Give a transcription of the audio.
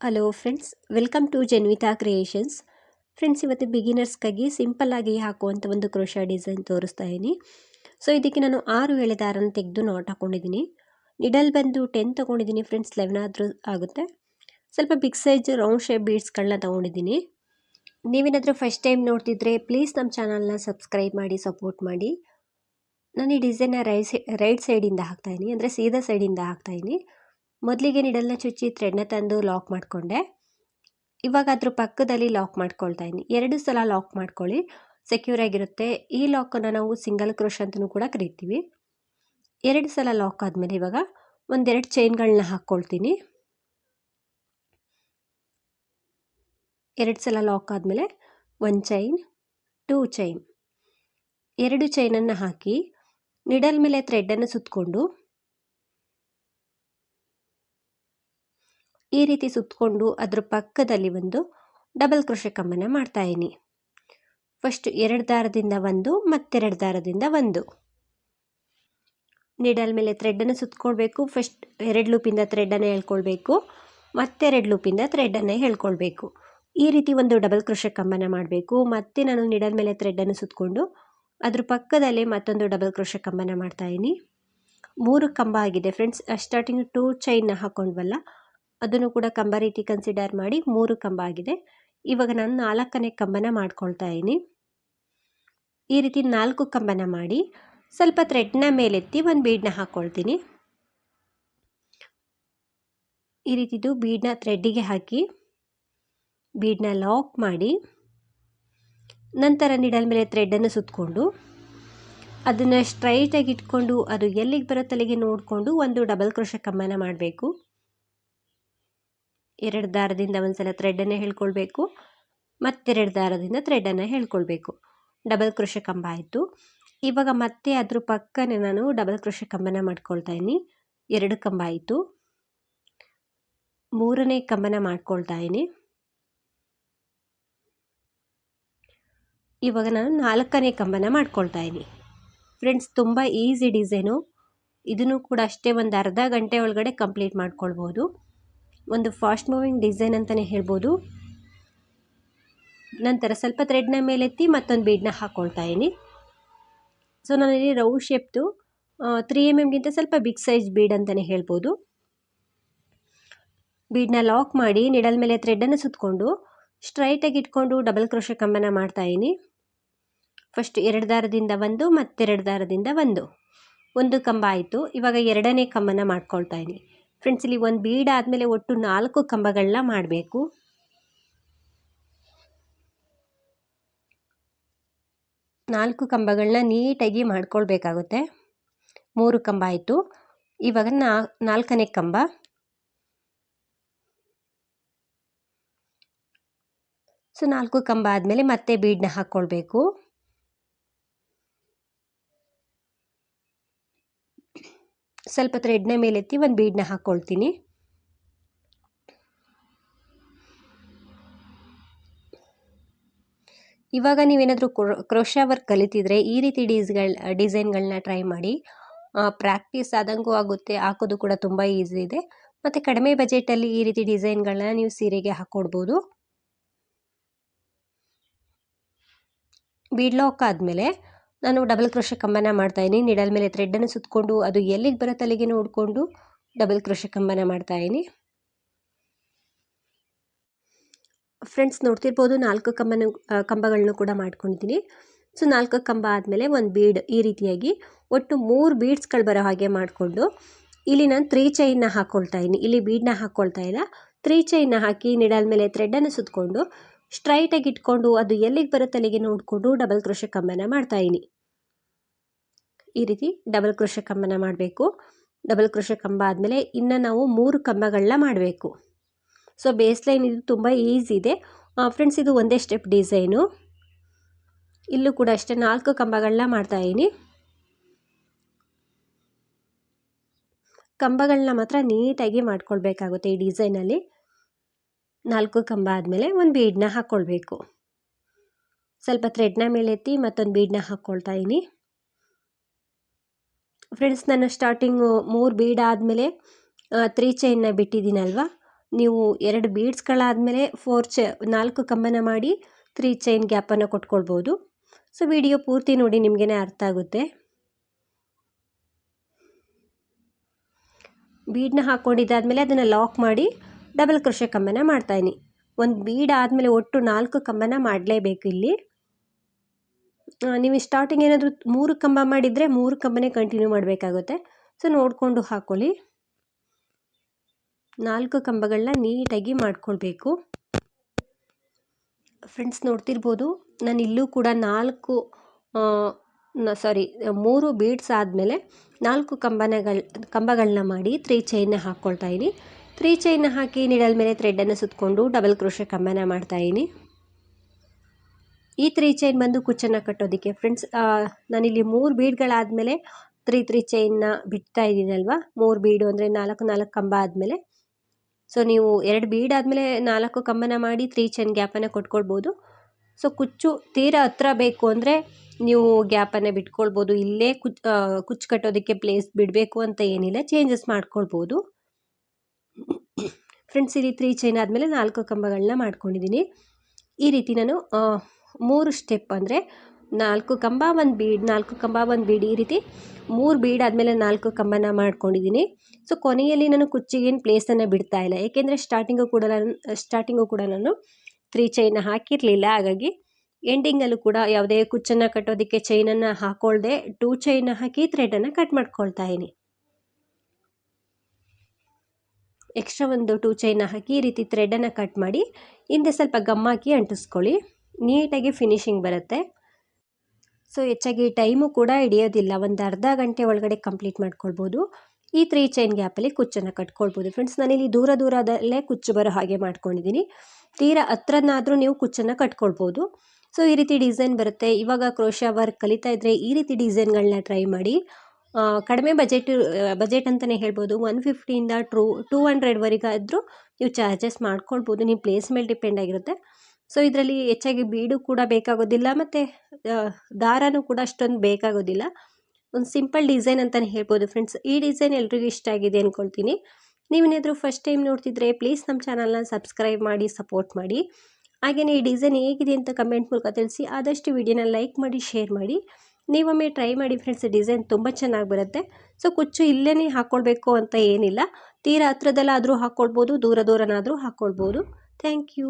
Hello friends welcome to Janvita creations friends ಇವತ್ತು ಬಿಗಿನರ್ಸ್ಗಾಗಿ ಸಿಂಪಲ್ಲಾಗಿ ಹಾಕುವಂಥ ಒಂದು ಕ್ರೋಶ ಡಿಸೈನ್ ತೋರಿಸ್ತಾ ಇದ್ದೀನಿ ಸೊ ಇದಕ್ಕೆ ನಾನು ಆರು ಎಳೆ ದಾರನ ತೆಗೆದು ನಾಟ್ ಹಾಕ್ಕೊಂಡಿದ್ದೀನಿ ನಿಡಲ್ ಬಂದು ಟೆನ್ ತೊಗೊಂಡಿದ್ದೀನಿ ಫ್ರೆಂಡ್ಸ್ ಲೆವೆನ್ ಆದರೂ ಆಗುತ್ತೆ. ಸ್ವಲ್ಪ ಬಿಗ್ ಸೈಜ್ ರೌಂಡ್ ಶೇಪ್ ಬೀಡ್ಸ್ಗಳನ್ನ ತೊಗೊಂಡಿದ್ದೀನಿ ನೀವೇನಾದರೂ ಫಸ್ಟ್ ಟೈಮ್ ನೋಡ್ತಿದ್ರೆ ಪ್ಲೀಸ್ ನಮ್ಮ ಚಾನಲ್ನ ಸಬ್ಸ್ಕ್ರೈಬ್ ಮಾಡಿ ಸಪೋರ್ಟ್ ಮಾಡಿ. ನಾನು ಈ ಡಿಸೈನ್ನ ರೈಟ್ ಸೈ ರೈಟ್ ಸೈಡಿಂದ ಹಾಕ್ತಾಯಿದ್ದೀನಿ ಅಂದರೆ ಸೀದಾ ಸೈಡಿಂದ ಹಾಕ್ತಾಯಿದ್ದೀನಿ ಮೊದಲಿಗೆ ನಿಡಲ್ನ ಚುಚ್ಚಿ ಥ್ರೆಡ್ನ ತಂದು ಲಾಕ್ ಮಾಡಿಕೊಂಡೆ. ಇವಾಗ ಅದ್ರ ಪಕ್ಕದಲ್ಲಿ ಲಾಕ್ ಮಾಡ್ಕೊಳ್ತಾ ಇದ್ದೀನಿ. ಎರಡು ಸಲ ಲಾಕ್ ಮಾಡ್ಕೊಳ್ಳಿ. ಸೆಕ್ಯೂರ್ ಆಗಿರುತ್ತೆ. ಈ ಲಾಕನ್ನು ನಾವು ಸಿಂಗಲ್ ಕ್ರೋಶ್ ಅಂತಲೂ ಕೂಡ ಕರಿತೀವಿ. ಎರಡು ಸಲ ಲಾಕ್ ಆದಮೇಲೆ ಇವಾಗ ಒಂದೆರಡು ಚೈನ್ಗಳನ್ನ ಹಾಕ್ಕೊಳ್ತೀನಿ ಎರಡು ಸಲ ಲಾಕ್ ಆದಮೇಲೆ ಒನ್ ಚೈನ್ ಟೂ ಚೈನ್ ಎರಡು ಚೈನನ್ನು ಹಾಕಿ ನಿಡಲ್ ಮೇಲೆ ಥ್ರೆಡ್ಡನ್ನು ಸುತ್ತಕೊಂಡು ಈ ರೀತಿ ಸುತ್ತಕೊಂಡು ಅದ್ರ ಪಕ್ಕದಲ್ಲಿ ಒಂದು ಡಬಲ್ ಕ್ರೋಶೆ ಮಾಡ್ತಾ ಇದ್ದೀನಿ ಫಸ್ಟ್ ಎರಡು ದಾರದಿಂದ ಒಂದು, ಮತ್ತೆರಡು ದಾರದಿಂದ ಒಂದು. ನೀಡಲ್ ಮೇಲೆ ಥ್ರೆಡ್ಡನ್ನು ಸುತ್ತಕೊಳ್ಬೇಕು ಫಸ್ಟ್ ಎರಡು ಲೂಪಿಂದ ಥ್ರೆಡ್ಡನ್ನು ಹೇಳ್ಕೊಳ್ಬೇಕು. ಮತ್ತೆರಡು ಲೂಪಿಂದ ಥ್ರೆಡ್ಡನ್ನು ಹೇಳ್ಕೊಳ್ಬೇಕು. ಈ ರೀತಿ ಒಂದು ಡಬಲ್ ಕ್ರೋಶೆ ಕಮ್ಮನ್ನು ಮಾಡಬೇಕು. ಮತ್ತೆ ನಾನು ನೀಡಲ್ ಮೇಲೆ ಥ್ರೆಡ್ಡನ್ನು ಸುತ್ತಕೊಂಡು ಅದ್ರ ಪಕ್ಕದಲ್ಲೇ ಮತ್ತೊಂದು ಡಬಲ್ ಕ್ರೋಶೆ ಕಂಬನ ಮಾಡ್ತಾಯೀನಿ ಮೂರು ಕಂಬ ಆಗಿದೆ. ಫ್ರೆಂಡ್ಸ್ ಸ್ಟಾರ್ಟಿಂಗ್ ಟೂ ಚೈನ್ನ ಹಾಕ್ಕೊಂಡ್ವಲ್ಲ ಅದನ್ನು ಕೂಡ ಕಂಬ ರೀತಿ ಕನ್ಸಿಡರ್ ಮಾಡಿ ಮೂರು ಕಂಬ ಆಗಿದೆ. ಇವಾಗ ನಾನು ನಾಲ್ಕನೇ ಕಂಬನ ಮಾಡ್ಕೊಳ್ತಾ ಇದ್ದೀನಿ. ಈ ರೀತಿ ನಾಲ್ಕು ಕಂಬನ ಮಾಡಿ ಸ್ವಲ್ಪ ಥ್ರೆಡ್ನ ಮೇಲೆತ್ತಿ ಒಂದು ಬೀಡನ್ನ ಹಾಕ್ಕೊಳ್ತೀನಿ ಈ ರೀತಿದು ಬೀಡನ್ನ ಥ್ರೆಡ್ಡಿಗೆ ಹಾಕಿ ಬೀಡನ್ನ ಲಾಕ್ ಮಾಡಿ ನಂತರ ನಿಡಲ್ ಮೇಲೆ ಥ್ರೆಡ್ಡನ್ನು ಸುತ್ತಕೊಂಡು ಅದನ್ನು ಸ್ಟ್ರೈಟಾಗಿ ಇಟ್ಕೊಂಡು ಅದು ಎಲ್ಲಿಗೆ ಬರೋ ತಲೆಗೆ ನೋಡಿಕೊಂಡು ಒಂದು ಡಬಲ್ ಕ್ರೋಶ ಕಂಬನ ಮಾಡಬೇಕು. ಎರಡು ದಾರದಿಂದ ಒಂದು ಸಲ ಥ್ರೆಡನ್ನು ಹೇಳ್ಕೊಳ್ಬೇಕು. ಮತ್ತೆರಡು ದಾರದಿಂದ ಥ್ರೆಡನ್ನು ಹೇಳ್ಕೊಳ್ಬೇಕು. ಡಬಲ್ ಕೃಷಿ ಕಂಬ ಆಯಿತು. ಇವಾಗ ಮತ್ತೆ ಅದ್ರ ಪಕ್ಕನೇ ನಾನು ಡಬಲ್ ಕೃಷಿ ಕಂಬನ ಮಾಡ್ಕೊಳ್ತಾ ಇದ್ದೀನಿ. ಎರಡು ಕಂಬ ಆಯಿತು. ಮೂರನೇ ಕಂಬನ ಮಾಡ್ಕೊಳ್ತಾ ಇದ್ದೀನಿ. ಇವಾಗ ನಾನು ನಾಲ್ಕನೇ ಕಂಬನ ಮಾಡ್ಕೊಳ್ತಾ ಇದ್ದೀನಿ. ಫ್ರೆಂಡ್ಸ್ ತುಂಬ ಈಸಿ ಡಿಸೈನು ಇದನ್ನು ಕೂಡ ಅಷ್ಟೇ ಒಂದು ಅರ್ಧ ಗಂಟೆ ಒಳಗಡೆ ಕಂಪ್ಲೀಟ್ ಮಾಡ್ಕೊಳ್ಬೋದು. ಒಂದು ಫಾಸ್ಟ್ ಮೂವಿಂಗ್ ಡಿಸೈನ್ ಅಂತಲೇ ಹೇಳ್ಬೋದು. ನಂತರ ಸ್ವಲ್ಪ ಥ್ರೆಡ್ನ ಮೇಲೆತ್ತಿ ಮತ್ತೊಂದು ಬೀಡನ್ನ ಹಾಕ್ಕೊಳ್ತಾ ಇದ್ದೀನಿ. ಸೊ ನಾನಿಲ್ಲಿ ರೌ ಶೇಪ್ದು ತ್ರೀ ಎಂ ಎಮ್ಗಿಂತ ಸ್ವಲ್ಪ ಬಿಗ್ ಸೈಜ್ ಬೀಡ್ ಅಂತಲೇ ಹೇಳ್ಬೋದು. ಬೀಡ್ನ ಲಾಕ್ ಮಾಡಿ ನಿಡಲ್ ಮೇಲೆ ಥ್ರೆಡ್ಡನ್ನು ಸುತ್ತಕೊಂಡು ಸ್ಟ್ರೈಟಾಗಿ ಇಟ್ಕೊಂಡು ಡಬಲ್ ಕ್ರೋಶ ಕಂಬನ ಮಾಡ್ತಾಯಿದ್ದೀನಿ ಫಸ್ಟ್ ಎರಡು ದಾರದಿಂದ ಒಂದು, ಮತ್ತೆರಡು ದಾರದಿಂದ ಒಂದು. ಒಂದು ಕಂಬ ಆಯಿತು. ಇವಾಗ ಎರಡನೇ ಕಂಬನ ಮಾಡ್ಕೊಳ್ತಾ ಇದ್ದೀನಿ. ಫ್ರೆಂಡ್ಸ್ ಇಲ್ಲಿ ಒಂದು ಬೀಡ್ ಆದಮೇಲೆ ಒಟ್ಟು ನಾಲ್ಕು ಕಂಬಗಳನ್ನ ಮಾಡಬೇಕು. ನಾಲ್ಕು ಕಂಬಗಳನ್ನ ನೀಟಾಗಿ ಮಾಡ್ಕೊಳ್ಬೇಕಾಗುತ್ತೆ. ಮೂರು ಕಂಬ ಆಯಿತು. ಇವಾಗ ನಾ, ನಾಲ್ಕನೇ ಕಂಬ. ಸೊ, ನಾಲ್ಕು ಕಂಬ ಆದಮೇಲೆ ಮತ್ತೆ ಬೀಡನ್ನ ಹಾಕ್ಕೊಳ್ಬೇಕು ಸ್ವಲ್ಪ ಥ್ರೆಡ್ನ ಮೇಲೆತ್ತಿ ಒಂದು ಬೀಡನ್ನ ಹಾಕ್ಕೊಳ್ತೀನಿ ಇವಾಗ ನೀವೇನಾದರೂ ಕ್ರೋಶಾ ವರ್ಕ್ ಕಲಿತಿದ್ರೆ ಈ ರೀತಿ ಡೀಸ್ಗಳ, ಡಿಸೈನ್ಗಳನ್ನ ಟ್ರೈ ಮಾಡಿ. ಪ್ರಾಕ್ಟೀಸ್ ಆದಂಗೂ ಆಗುತ್ತೆ, ಹಾಕೋದು ಕೂಡ ತುಂಬ ಈಸಿ ಇದೆ. ಮತ್ತು ಕಡಿಮೆ ಬಜೆಟಲ್ಲಿ ಈ ರೀತಿ ಡಿಸೈನ್ಗಳನ್ನ ನೀವು ಸೀರೆಗೆ ಹಾಕ್ಕೊಡ್ಬೋದು ಬೀಡ್ಲಾಕ್ ಆದಮೇಲೆ ನಾನು ಡಬಲ್ ಕ್ರೋಶ ಕಂಬನ ಮಾಡ್ತಾಯಿದ್ದೀನಿ ನಿಡಲ್ ಮೇಲೆ ಥ್ರೆಡ್ಡನ್ನು ಸುತ್ತಕೊಂಡು ಅದು ಎಲ್ಲಿಗೆ ಬರೋ ತಲೆಗೆ ನೋಡಿಕೊಂಡು ಡಬಲ್ ಕ್ರೋಶ ಕಂಬನ ಮಾಡ್ತಾಯಿದ್ದೀನಿ ಫ್ರೆಂಡ್ಸ್ ನೋಡ್ತಿರ್ಬೋದು ನಾಲ್ಕು ಕಂಬನ ಕಂಬಗಳನ್ನು ಕೂಡ ಮಾಡ್ಕೊಂಡಿದ್ದೀನಿ. ಸೊ ನಾಲ್ಕು ಕಂಬ ಆದಮೇಲೆ ಒಂದು ಬೀಡ್ ಈ ರೀತಿಯಾಗಿ ಒಟ್ಟು ಮೂರು ಬೀಡ್ಸ್ಗಳು ಬರೋ ಹಾಗೆ ಮಾಡಿಕೊಂಡು ಇಲ್ಲಿ ನಾನು ತ್ರೀ ಚೈನ್ನ ಹಾಕ್ಕೊಳ್ತಾ ಇದ್ದೀನಿ. ಇಲ್ಲಿ ಬೀಡ್ನ ಹಾಕ್ಕೊಳ್ತಾ ಇಲ್ಲ. ತ್ರೀ ಚೈನ್ನ ಹಾಕಿ ನಿಡಲ್ ಮೇಲೆ ಥ್ರೆಡ್ಡನ್ನು ಸುತ್ತಕೊಂಡು ಸ್ಟ್ರೈಟಾಗಿ ಇಟ್ಕೊಂಡು ಅದು ಎಲ್ಲಿಗೆ ಬರೋ ತಲೆಗೆ ನೋಡಿಕೊಂಡು ಡಬಲ್ ಕ್ರೋಶ ಕಂಬನ ಮಾಡ್ತಾಯಿನಿ ಈ ರೀತಿ ಡಬಲ್ ಕ್ರೋಶ ಕಂಬನ ಮಾಡಬೇಕು. ಡಬಲ್ ಕ್ರೋಶ ಕಂಬ ಆದಮೇಲೆ ಇನ್ನು ನಾವು ಮೂರು ಕಂಬಗಳನ್ನ ಮಾಡಬೇಕು. ಸೊ ಬೇಸ್ ಲೈನ್ ಇದು ತುಂಬ ಈಸಿ ಇದೆ. ಫ್ರೆಂಡ್ಸ್ ಇದು ಒಂದೇ ಸ್ಟೆಪ್ ಡಿಸೈನು ಇಲ್ಲೂ ಕೂಡ ಅಷ್ಟೇ ನಾಲ್ಕು ಕಂಬಗಳನ್ನ ಮಾಡ್ತಾಯಿದ್ದೀನಿ ಕಂಬಗಳನ್ನ ಮಾತ್ರ ನೀಟಾಗಿ ಮಾಡ್ಕೊಳ್ಬೇಕಾಗುತ್ತೆ ಈ ಡಿಸೈನಲ್ಲಿ ನಾಲ್ಕು ಕಂಬ ಆದಮೇಲೆ ಒಂದು ಬೀಡನ್ನ ಹಾಕ್ಕೊಳ್ಬೇಕು ಸ್ವಲ್ಪ ಥ್ರೆಡ್ನ ಮೇಲೆ ಎತ್ತಿ ಮತ್ತೊಂದು ಬೀಡನ್ನ ಹಾಕ್ಕೊಳ್ತಾ ಇದ್ದೀನಿ ಫ್ರೆಂಡ್ಸ್ ನನ್ನ ಸ್ಟಾರ್ಟಿಂಗು ಮೂರು ಬೀಡ್ ಆದಮೇಲೆ ತ್ರೀ ಚೈನ್ನ ಬಿಟ್ಟಿದ್ದೀನಲ್ವ? ನೀವು ಎರಡು ಬೀಡ್ಸ್ಗಳಾದಮೇಲೆ ಫೋರ್ ಚ ನಾಲ್ಕು ಕಂಬನ ಮಾಡಿ ತ್ರೀ ಚೈನ್ ಗ್ಯಾಪನ್ನು ಕೊಟ್ಕೊಳ್ಬೋದು. ಸೊ ವಿಡಿಯೋ ಪೂರ್ತಿ ನೋಡಿ ನಿಮಗೆ ಅರ್ಥ ಆಗುತ್ತೆ. ಬೀಡನ್ನ ಹಾಕ್ಕೊಂಡಿದ್ದಾದಮೇಲೆ ಅದನ್ನು ಲಾಕ್ ಮಾಡಿ ಡಬಲ್ ಕ್ರೋಶೆ ಕಂಬನ ಮಾಡ್ತಾಯಿನಿ ಒಂದು ಬೀಡ್ ಆದಮೇಲೆ ಒಟ್ಟು ನಾಲ್ಕು ಕಂಬನ ಮಾಡಲೇಬೇಕು ಇಲ್ಲಿ. ನೀವು ಸ್ಟಾರ್ಟಿಂಗ್ ಏನಾದರೂ ಮೂರು ಕಂಬ ಮಾಡಿದರೆ ಮೂರು ಕಂಬನೇ ಕಂಟಿನ್ಯೂ ಮಾಡಬೇಕಾಗುತ್ತೆ. ಸೊ ನೋಡಿಕೊಂಡು ಹಾಕ್ಕೊಳ್ಳಿ ನಾಲ್ಕು ಕಂಬಗಳನ್ನ ನೀಟಾಗಿ ಮಾಡ್ಕೊಳ್ಬೇಕು. ಫ್ರೆಂಡ್ಸ್ ನೋಡ್ತಿರ್ಬೋದು. ನಾನು ಇಲ್ಲೂ ಕೂಡ ನಾಲ್ಕು ಸಾರಿ ಮೂರು ಬೀಡ್ಸ್ ಆದಮೇಲೆ ನಾಲ್ಕು ಕಂಬನಗಳು, ಕಂಬಗಳನ್ನ ಮಾಡಿ ತ್ರೀ ಚೈನ್ನ ಹಾಕ್ಕೊಳ್ತಾ ಇದ್ದೀನಿ. ತ್ರೀ ಚೈನ್ನ ಹಾಕಿ ನಿಡಲ್ ಮೇಲೆ ಥ್ರೆಡನ್ನು ಸುತ್ತಕೊಂಡು ಡಬಲ್ ಕ್ರೋಶೆ ಕಂಬನ ಮಾಡ್ತಾಯಿದ್ದೀನಿ ಈ ತ್ರೀ ಚೈನ್ ಬಂದು ಕುಚ್ಚನ್ನು ಕಟ್ಟೋದಕ್ಕೆ. ಫ್ರೆಂಡ್ಸ್ ನಾನಿಲ್ಲಿ ಮೂರು ಬೀಡ್ಗಳಾದಮೇಲೆ ತ್ರೀ ತ್ರೀ ಚೈನ್ನ ಬಿಡ್ತಾ ಇದ್ದೀನಲ್ವ? ಮೂರು ಬೀಡು ಅಂದರೆ ನಾಲ್ಕು ನಾಲ್ಕು ಕಂಬ ಆದಮೇಲೆ. ಸೊ ನೀವು ಎರಡು ಬೀಡ್ ಆದಮೇಲೆ ನಾಲ್ಕು ಕಂಬನ ಮಾಡಿ ತ್ರೀ ಚೈನ್ ಗ್ಯಾಪನ್ನು ಕೊಟ್ಕೊಳ್ಬೋದು. ಸೊ ಕುಚ್ಚು ತೀರ ಹತ್ರ ಬೇಕು ಅಂದರೆ ನೀವು ಗ್ಯಾಪನ್ನು ಬಿಟ್ಕೊಳ್ಬೋದು. ಇಲ್ಲೇ ಕುಚ್ ಕುಚ್ಚು ಕಟ್ಟೋದಕ್ಕೆ ಪ್ಲೇಸ್ ಬಿಡಬೇಕು ಅಂತ ಏನಿಲ್ಲ. ಚೇಂಜಸ್ ಮಾಡ್ಕೊಳ್ಬೋದು. ಫ್ರೆಂಡ್ಸ್ ಇಲ್ಲಿ ತ್ರೀ ಚೈನ್ ಆದಮೇಲೆ ನಾಲ್ಕು ಕಂಬಗಳನ್ನ ಮಾಡ್ಕೊಂಡಿದ್ದೀನಿ. ಈ ರೀತಿ ನಾನು ಮೂರು ಸ್ಟೆಪ್ ಅಂದರೆ ನಾಲ್ಕು ಕಂಬ, ಒಂದು ಬೀಡ್, ನಾಲ್ಕು ಕಂಬ, ಒಂದು ಬೀಡ್ ಈ ರೀತಿ ಮೂರು ಬೀಡ್ ಆದಮೇಲೆ ನಾಲ್ಕು ಕಂಬನ ಮಾಡ್ಕೊಂಡಿದ್ದೀನಿ. ಸೊ ಕೊನೆಯಲ್ಲಿ ನಾನು ಕುಚ್ಚಿಗೇನು ಪ್ಲೇಸನ್ನು ಬಿಡ್ತಾ ಇಲ್ಲ. ಏಕೆಂದರೆ ಸ್ಟಾರ್ಟಿಂಗು ಕೂಡ ನಾನು ಸ್ಟಾರ್ಟಿಂಗು ಕೂಡ ನಾನು ತ್ರೀ ಚೈನ ಹಾಕಿರಲಿಲ್ಲ. ಹಾಗಾಗಿ ಎಂಡಿಂಗಲ್ಲೂ ಕೂಡ ಯಾವುದೇ ಕುಚ್ಚನ್ನು ಕಟ್ಟೋದಕ್ಕೆ ಚೈನನ್ನು ಹಾಕ್ಕೊಳ್ದೆ ಟೂ ಚೈನ ಹಾಕಿ ಥ್ರೆಡನ್ನು ಕಟ್ ಮಾಡ್ಕೊಳ್ತಾ ಇದ್ದೀನಿ. ಎಕ್ಸ್ಟ್ರಾ ಒಂದು ಟೂ ಚೈನ ಹಾಕಿ ಈ ರೀತಿ ಥ್ರೆಡನ್ನು ಕಟ್ ಮಾಡಿ, ಹಿಂದೆ ಸ್ವಲ್ಪ ಗಮ್ಮಾಕಿ ಅಂಟಿಸ್ಕೊಳ್ಳಿ. ನೀಟಾಗಿ ಫಿನಿಶಿಂಗ್ ಬರುತ್ತೆ. ಸೊ ಹೆಚ್ಚಾಗಿ ಟೈಮು ಕೂಡ ಹಿಡಿಯೋದಿಲ್ಲ. ಒಂದು ಅರ್ಧ ಗಂಟೆ ಒಳಗಡೆ ಕಂಪ್ಲೀಟ್ ಮಾಡ್ಕೊಳ್ಬೋದು. ಈ ತ್ರೀ ಚೈನ್ ಗ್ಯಾಪಲ್ಲಿ ಕುಚ್ಚನ್ನು ಕಟ್ಕೊಳ್ಬೋದು. ಫ್ರೆಂಡ್ಸ್ ನಾನಿಲ್ಲಿ ದೂರ ದೂರದಲ್ಲೇ ಕುಚ್ಚು ಬರೋ ಹಾಗೆ ಮಾಡ್ಕೊಂಡಿದ್ದೀನಿ. ತೀರಾ ಹತ್ರನಾದರೂ ನೀವು ಕುಚ್ಚನ್ನು ಕಟ್ಕೊಳ್ಬೋದು. ಸೊ ಈ ರೀತಿ ಡಿಸೈನ್ ಬರುತ್ತೆ. ಇವಾಗ ಕ್ರೋಶ ವರ್ಕ್ ಕಲಿತಾ ಇದ್ದರೆ ಈ ರೀತಿ ಡಿಸೈನ್ಗಳನ್ನ ಟ್ರೈ ಮಾಡಿ. ಕಡಿಮೆ ಬಜೆಟ್ ಬಜೆಟ್ ಅಂತಲೇ ಹೇಳ್ಬೋದು. ಒನ್ ಫಿಫ್ಟಿಯಿಂದ ಟ್ರೂ ಟೂ ಹಂಡ್ರೆಡ್ವರೆಗಾದರೂ ನೀವು ಚಾರ್ಜಸ್ ಮಾಡ್ಕೊಳ್ಬೋದು. ನಿಮ್ಮ ಪ್ಲೇಸ್ ಮೇಲೆ ಡಿಪೆಂಡ್ ಆಗಿರುತ್ತೆ. ಸೊ ಇದರಲ್ಲಿ ಹೆಚ್ಚಾಗಿ ಬೀಡು ಕೂಡ ಬೇಕಾಗೋದಿಲ್ಲ ಮತ್ತು ದಾರನೂ ಕೂಡ ಅಷ್ಟೊಂದು ಬೇಕಾಗೋದಿಲ್ಲ. ಒಂದು ಸಿಂಪಲ್ ಡಿಸೈನ್ ಅಂತಲೇ ಹೇಳ್ಬೋದು ಫ್ರೆಂಡ್ಸ್ ಈ ಡಿಸೈನ್ ಎಲ್ರಿಗೂ ಇಷ್ಟ ಆಗಿದೆ ಅಂದ್ಕೊಳ್ತೀನಿ ನೀವೇನಾದರೂ ಫಸ್ಟ್ ಟೈಮ್ ನೋಡ್ತಿದ್ರೆ ಪ್ಲೀಸ್ ನಮ್ಮ ಚಾನಲ್ನ ಸಬ್ಸ್ಕ್ರೈಬ್ ಮಾಡಿ ಸಪೋರ್ಟ್ ಮಾಡಿ. ಹಾಗೆಯೇ ಈ ಡಿಸೈನ್ ಹೇಗಿದೆ ಅಂತ ಕಮೆಂಟ್ ಮೂಲಕ ತಿಳಿಸಿ, ಆದಷ್ಟು ವಿಡಿಯೋನ ಲೈಕ್ ಮಾಡಿ ಶೇರ್ ಮಾಡಿ. ನೀವೊಮ್ಮೆ ಟ್ರೈ ಮಾಡಿ ಫ್ರೆಂಡ್ಸ್ ಡಿಸೈನ್ ತುಂಬ ಚೆನ್ನಾಗಿ ಬರುತ್ತೆ. ಸೊ ಕುಚ್ಚು ಇಲ್ಲೇ ಹಾಕ್ಕೊಳ್ಬೇಕು ಅಂತ ಏನಿಲ್ಲ. ತೀರಾ ಹತ್ರದಲ್ಲಾದರೂ ಹಾಕ್ಕೊಳ್ಬೋದು ದೂರ ದೂರನಾದರೂ ಹಾಕ್ಕೊಳ್ಬೋದು ಥ್ಯಾಂಕ್ ಯು